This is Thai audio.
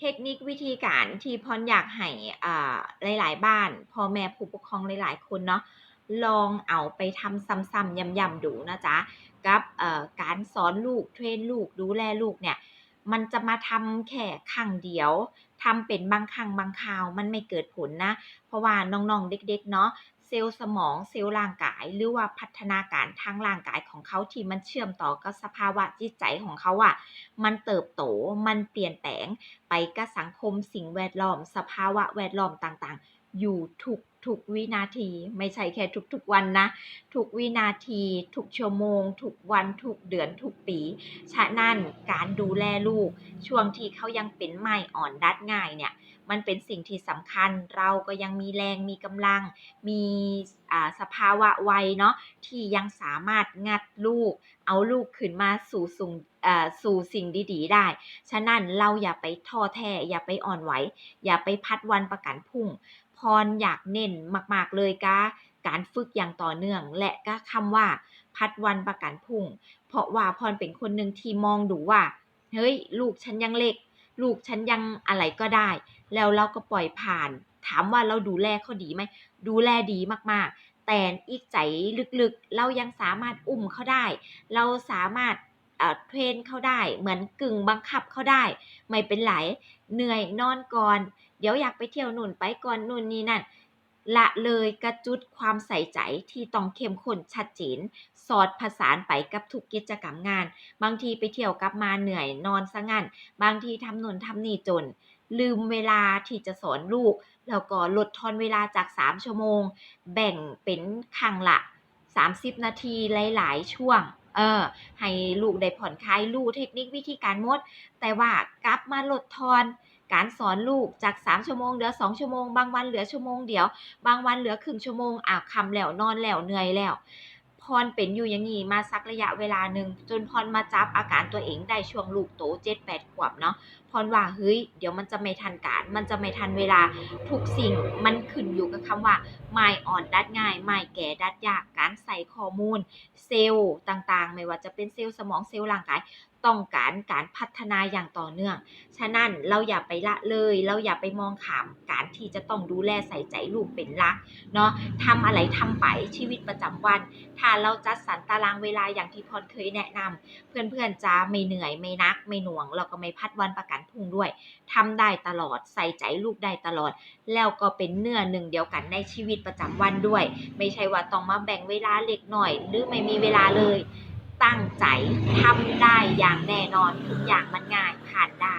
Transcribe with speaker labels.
Speaker 1: เทคนิควิธีการที่พรอยากให้อ่าหลาย ๆ บ้านพ่อแม่ผู้ปกครองหลาย ๆ คนเนาะลองเอาไปทำซ้ำๆย้ำๆดูนะจ๊ะกับการสอนลูกเทรนลูกดูแลลูกเนี่ย มันจะมาทำแค่ครั้งเดียวทำเป็นบางครั้งบางคราวมันไม่เกิดผลนะ เพราะว่าน้องๆเด็กๆเนาะ เซลล์สมองเซลล์ร่างกาย หรือว่าพัฒนาการทางร่างกายของเขาที่มันเชื่อมต่อกับสภาวะจิตใจของเขาอะมันเติบโตมันเปลี่ยนแปลงไปกับสังคมสิ่งแวดล้อม สภาวะแวดล้อมต่างๆ อยู่ทุกๆวินาที ไม่ใช่แค่ทุกๆวันนะ ทุกวินาที ทุกชั่วโมง ทุกวัน ทุกเดือน ทุกปี ฉะนั้นการดูแลลูก ช่วงที่เขายังเป็นไม้อ่อนดัดง่ายเนี่ย มันเป็นสิ่งที่สำคัญ เราก็ยังมีแรงมีกำลัง มีสภาวะวัยเนาะที่ยังสามารถงัดลูก เอาลูกขึ้นมาสู่สุงเอ่อสู่สิ่งดีๆ ได้ ฉะนั้นเราอย่าไปท้อแท้อย่าไปอ่อนไหว อย่าไปพัดวันประกันพุ่ง พรอยากเน้นมาก ๆ เลยกับการฝึกอย่างต่อเนื่อง และก็คำว่าพัดวันประกันพุ่ง เพราะว่าพรเป็นคนหนึ่งที่มองดูว่า เฮ้ย ลูกฉันยังเล็ก ลูกฉันยังอะไรก็ได้ แล้วเราก็ปล่อยผ่าน ถามว่าเราดูแลเขาดีไหม ดูแลดีมากๆ แต่อีกใจลึกๆ เรายังสามารถอุ้มเขาได้ เราสามารถเทรนเขาได้ เหมือนกึ่งบังคับเขาได้ ไม่เป็นไร เหนื่อยนอนก่อน เดี๋ยวอยากไปเที่ยวนู่นไปก่อนนู่นนี่นั่น ละเลยกับจุดความใส่ใจที่ต้องเข้มข้นชัดเจน สอดผสานไปกับทุกกิจกรรมงาน บางทีไปเที่ยวกลับมาเหนื่อยนอนซะงั้น บางทีทำโน่นทำนี่จน ลืมเวลาที่จะสอนลูก แล้วก็ลดทอนเวลาจาก 3 ชั่วโมง แบ่งเป็นครั้งละ 30 นาทีหลาย ๆ ช่วง เออ ให้ลูกได้ผ่อนคลายรู้เทคนิควิธีการมด แต่ว่ากลับมาลดทอนการสอนลูกจาก 3 ชั่วโมงเหลือ 2 ชั่วโมง บางวันเหลือชั่วโมงเดียว บางวันเหลือครึ่งชั่วโมงอ้าวคำแล้วนอนแล้วเหนื่อยแล้วพรเป็นอยู่อย่างงี้มาสักระยะเวลาหนึ่งจนพรมาจับอาการตัวเองได้ช่วงลูกโต7-8ขวบเนาะพรว่าเฮ้ยเดี๋ยวมันจะไม่ทันการ มันจะไม่ทันเวลาทุกสิ่งมันขึ้นอยู่กับคำว่าไม้อ่อนดัดง่ายไม้แก่ดัดยากการใส่ข้อมูล เซลล์ต่างๆ ไม่ว่าจะเป็นเซลล์สมองเซลล์ร่างกายต้องการการพัฒนาอย่างต่อเนื่อง ฉะนั้นเราอย่าไปละเลย เราอย่าไปมองข้ามการที่จะต้องดูแลใส่ใจลูกเป็นหลักเนาะทำอะไรทำไปชีวิตประจำวัน ถ้าเราจัดสรรตารางเวลาอย่างที่พรเคยแนะนำเพื่อนๆจะไม่เหนื่อยไม่นัก ไม่หน่วงแล้วก็ไม่พลัดวันประกันพรุ่งด้วยทำได้ตลอดใส่ใจลูกได้ตลอด แล้วก็เป็นเนื้อหนึ่งเดียวกันในชีวิตประจำวันด้วย ไม่ใช่ว่าต้องมาแบ่งเวลาเล็กหน่อย หรือไม่มีเวลาเลย ตั้งใจทำได้อย่างแน่นอนทุกอย่างมันง่ายผ่านได้